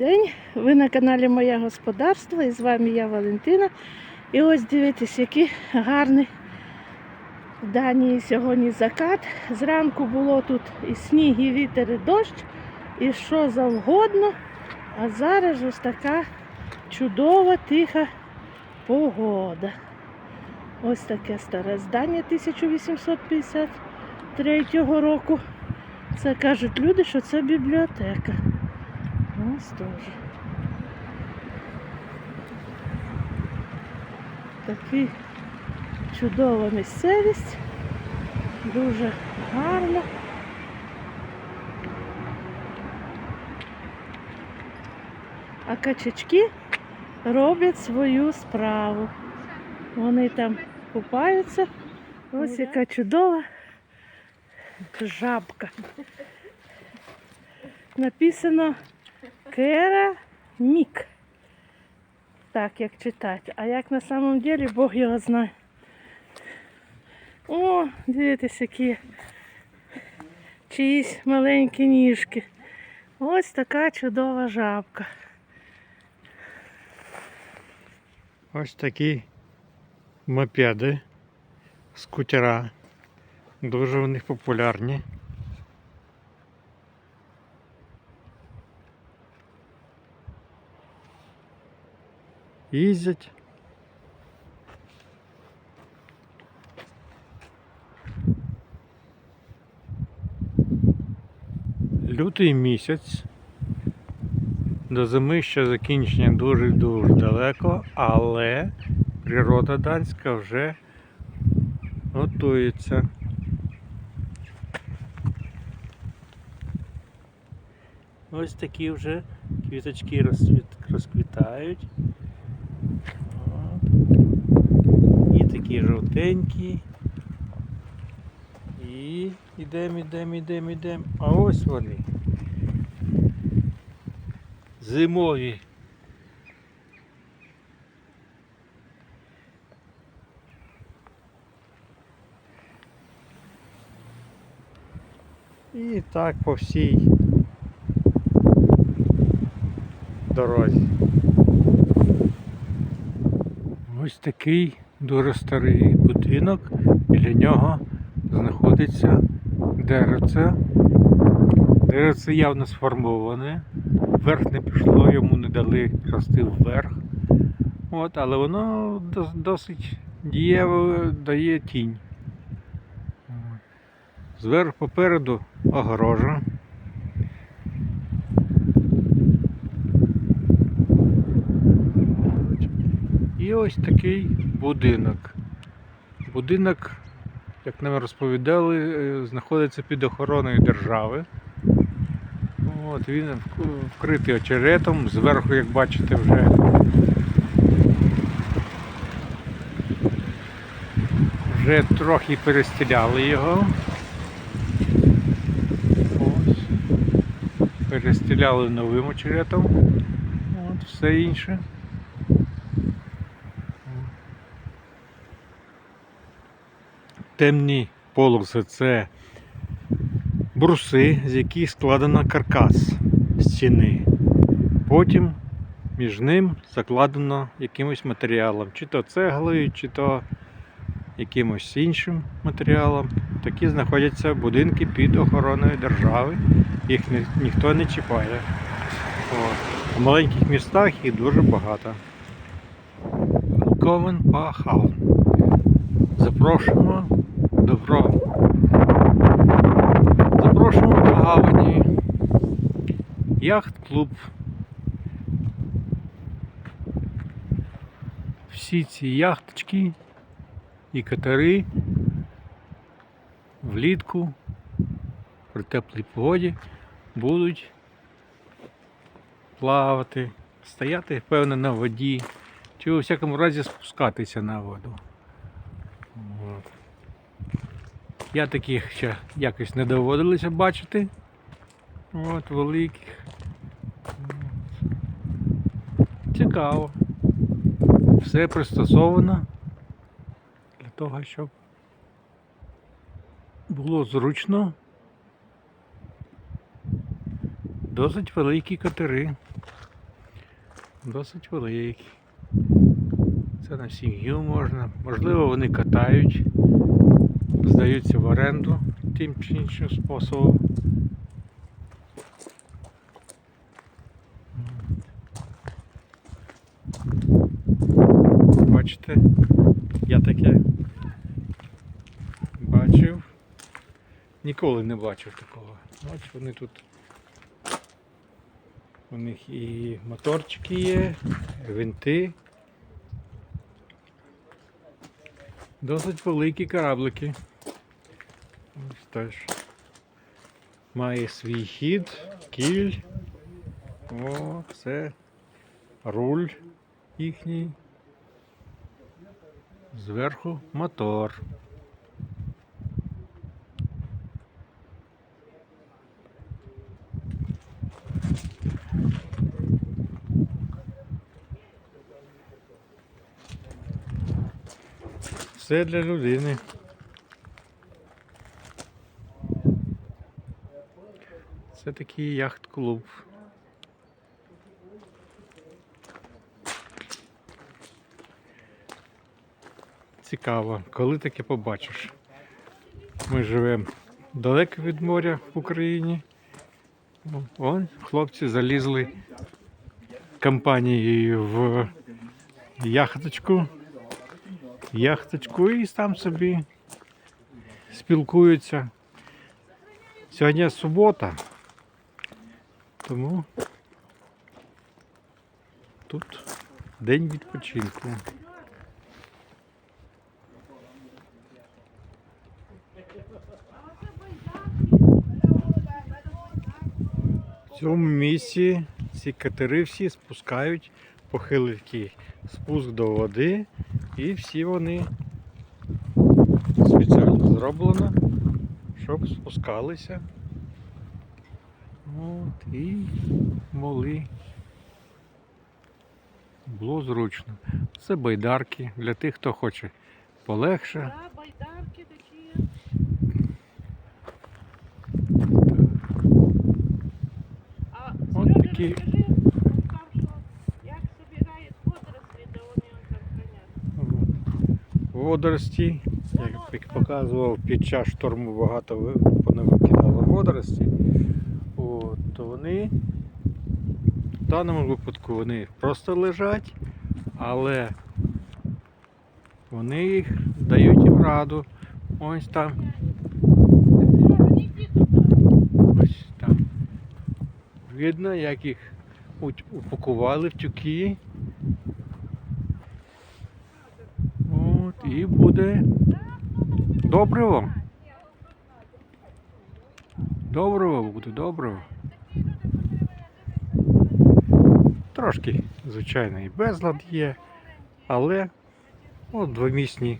день. Ви на каналі Моє Господарство і з вами я Валентина. І ось дивитесь, який гарний в Данії сьогодні закат. Зранку було тут і сніг, і вітер, і дощ, і що завгодно. А зараз ось така чудова, тиха погода. Ось таке старе здання 1853 року. Це кажуть люди, що це бібліотека. Ось теж. Такий чудова місцевість, дуже гарна. А качачки роблять свою справу. Вони там купаються. Ось яка чудова жабка. Написано Кера Мік. Так, як читати. А як на самом деле, Бог його знає. О, дивіться, які чиїсь маленькі ніжки. Ось така чудова жабка. Ось такі мопеди, скутера. Дуже в них популярні. Їздять. Лютий місяць. До зими ще закінчення дуже-дуже далеко, але природа данська вже готується. Ось такі вже квіточки розквітають. От. І такі жовтенькі. І йдемо, йдемо, йдемо, йдемо. А ось вони. Зимові. І так по всій дорозі. Ось такий дуже старий будинок. Біля нього знаходиться деревце. Деревце явно сформоване. Вверх не пішло, йому не дали рости вверх. От, але воно досить дієво дає тінь. Зверху попереду огорожа. І ось такий будинок. Будинок, як нам розповідали, е, знаходиться під охороною держави. От, він вкритий очеретом, зверху, як бачите, вже вже трохи перестіляли його. Ось. Перестіляли новим очеретом. От, все інше. Темні полоси це бруси, з яких складено каркас стіни. Потім між ним закладено якимось матеріалом, чи то цеглою, чи то якимось іншим матеріалом. Такі знаходяться будинки під охороною держави, їх ні- ніхто не чіпає. От. В маленьких містах їх дуже багато. Велковен Пахаун. Запрошуємо добро. Запрошуємо до гавані. Яхт-клуб. Всі ці яхточки і катери влітку при теплій погоді будуть плавати, стояти, певно, на воді, чи у всякому разі спускатися на воду. От. Я таких ще якось не доводилося бачити. От, великих. Цікаво. Все пристосовано для того, щоб було зручно. Досить великі катери. Досить великий. Це на сім'ю можна. Можливо, вони катають, здаються в оренду тим чи іншим способом. Бачите, я таке бачив. Ніколи не бачив такого. Бач, вони тут. У них і моторчики є, винти. Досить великі кораблики. Ось теж. Має свій хід, кіль. О, все, руль їхній. Зверху мотор. Все для людини. Це такий яхт-клуб. Цікаво, коли таке побачиш. Ми живемо далеко від моря в Україні. Вон хлопці залізли компанією в яхточку яхточку і там собі спілкуються. Сьогодні субота, тому тут день відпочинку. В цьому місці ці катери всі спускають похиленький спуск до води, і всі вони спеціально зроблено, щоб спускалися. От, і могли. Було зручно. Це байдарки для тих, хто хоче полегше. Да, байдарки такі. А От такі. розкажи, він сказав, що як собирають водорослі, де вони он там хранять. Водорості, як показував, під час шторму багато ви- вони викидали водорості, От, то вони в даному випадку вони просто лежать, але вони їх дають їм раду. Ось там, ось там. Видно, як їх упакували в тюки. От, і буде добриво. Добриво буде, добриво. Трошки, звичайно, і безлад є, але от двомісні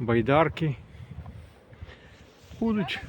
байдарки будуть